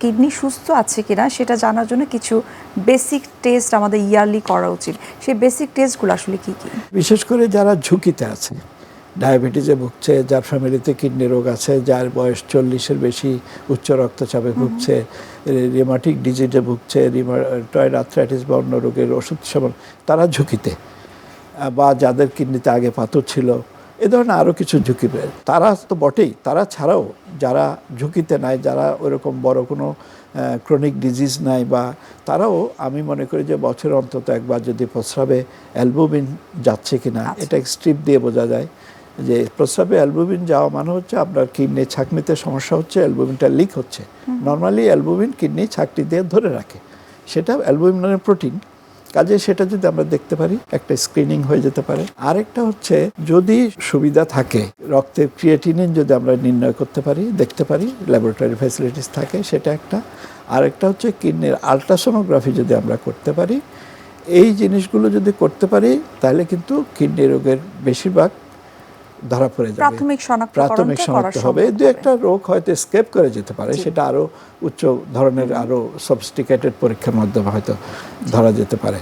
Kidney সুস্থ আছে কিনা সেটা জানার জন্য কিছু বেসিক টেস্ট আমাদের ইয়ারলি করা উচিত। সেই বেসিক টেস্টগুলো আসলে কি কি? বিশেষ করে যারা ঝুঁকিতে আছে ডায়াবেটিসে ভুগছে যার ফ্যামিলিতে কিডনি রোগ আছে যার বয়স চল্লিশের বেশি উচ্চ রক্তচাপে ভুগছে রিমাটিক ডিজিজে ভুগছে রিমাটয়েড আর্থ্রাইটিস বা অন্য রোগের ওষুধ সেবন তারা ঝুঁকিতে। বা যাদের কিডনিতে আগে পাথর ছিল এ ধরনের আরও কিছু ঝুঁকি তারা তো বটেই তারা ছাড়াও যারা ঝুঁকিতে নাই যারা ওরকম বড় কোনো ক্রনিক ডিজিজ নাই বা তারাও আমি মনে করি যে বছর অন্তত একবার যদি প্রস্রাবে অ্যালবুমিন যাচ্ছে কিনা আচ্ছা। এটা স্ট্রিপ দিয়ে বোঝা যায় যে প্রস্রাবে অ্যালবুমিন যাওয়া মানে হচ্ছে আপনার কিডনি ছাকনিতে সমস্যা হচ্ছে অ্যালবুমিনটা লিক হচ্ছে। নর্মালি অ্যালবুমিন কিডনি ছাকনি দিয়ে ধরে রাখে। সেটা অ্যালবুমিন মানে প্রোটিন কাজে সেটা যদি আমরা দেখতে পারি, একটা স্ক্রিনিং হয়ে যেতে পারে। আরেকটা হচ্ছে, যদি সুবিধা থাকে রক্তের ক্রিয়েটিনিন যদি আমরা নির্ণয় করতে পারি, দেখতে পারি ল্যাবরেটরি ফ্যাসিলিটিস থাকে, সেটা একটা। আরেকটা হচ্ছে, কিডনির আলট্রাসোনোগ্রাফি যদি আমরা করতে পারি, এই জিনিসগুলো যদি করতে পারি, তাহলে কিন্তু কিডনি রোগের বেশিরভাগ ধরা পড়ে যাবে। প্রাথমিক শনাক্ত প্রাথমিক শনাক্ত হবে। দু একটা রোগ হয়তো স্কেপ করে যেতে পারে। সেটা আরও উচ্চ ধরনের আরও সফিস্টিকেটেড পরীক্ষার মাধ্যমে হয়তো ধরা যেতে পারে।